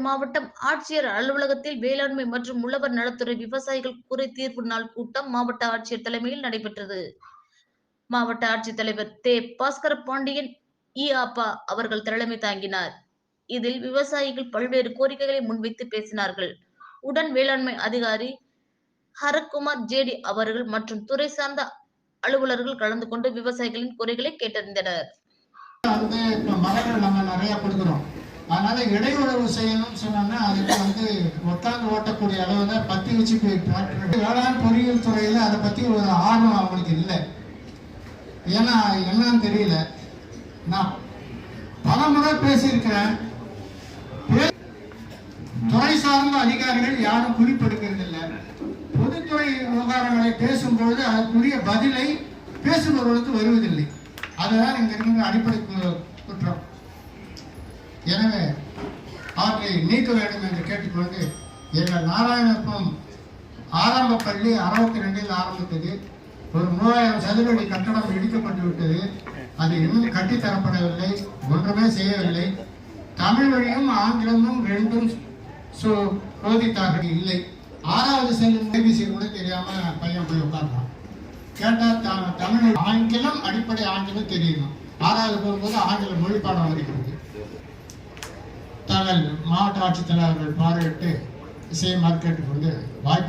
திருவண்ணாமலை மாவட்டம் ஆட்சியர் அலுவலகத்தில் வேளாண்மை மற்றும் உழவர் நலத்துறை விவசாயிகள் குறை தீர்வு நாள் கூட்டம் மாவட்ட ஆட்சியர் தலைமையில் நடைபெற்றது. மாவட்ட ஆட்சித்தலைவர் தே. பாஸ்கர பாண்டியன் இ. ஆப்பா அவர்கள் தலைமை தாங்கினார். இதில் விவசாயிகள் பல்வேறு கோரிக்கைகளை முன்வைத்து பேசினார்கள். உடன் வேளாண்மை அதிகாரி ஹரக்குமார் ஜேடி அவர்கள் மற்றும் துறை சார்ந்த அலுவலர்கள் கலந்து கொண்டு விவசாயிகளின் குறைகளை கேட்டறிந்தனர். வந்து மரங்கள் நம்ம நிறைய கொடுக்குறோம். அதனால இடையுறவு செய்யணும்னு சொன்னாங்கன்னா அதுக்கு வந்து ஒத்தாந்து ஓட்டக்கூடிய அளவுல பத்தி வச்சு டிராக்டர் வேளாண் பொறியியல் துறையில் அதை பத்தி ஒரு ஆர்வம் அவங்களுக்கு இல்லை. ஏன்னா என்னன்னு தெரியல. நான் பல முறை பேசியிருக்கிறேன். துறை சார்ந்த அதிகாரிகள் யாரும் குறிப்பெடுக்கிறது இல்லை. பொதுத்துறை விவகாரங்களை பேசும்பொழுது அதற்குரிய பதிலை பேசுபவர்களுக்கு வருவதில்லை. அதுதான் இங்க இருக்கிற அடிப்படை குற்றம். எனவே அவற்றை நீக்க வேண்டும் என்று கேட்டுக்கொண்டு எங்கள் நாராயணப்பம் ஆரம்ப பள்ளி அறுபத்தி ரெண்டில் ஆரம்பித்தது. ஒரு மூவாயிரம் சதுரடி கட்டடம் இடிக்கப்பட்டு விட்டது. அது இன்னும் கட்டித்தரப்படவில்லை ஒன்றுமே செய்யவில்லை. தமிழ் வழியும் ஆங்கிலமும் ரெண்டும் சோ- போதித்தார்கள் இல்லை. ஆறாவது செல்லும் ஏபிசி கூட தெரியாம பையன் போய் உட்கார்றான் கேட்டா த- தமிழ் ஆங்கிலம் அடிப்படை ஆங்கிலம் தெரியணும் ஆறாவது போகும்போது ஆங்கில மொழி பாடம் வருகிறது. தகவல் மாவட்ட ஆட்சித்தலைவர்கள் பார்வையிட்டு இசை மார்க்கெட்டுக்கு வந்து நன்றி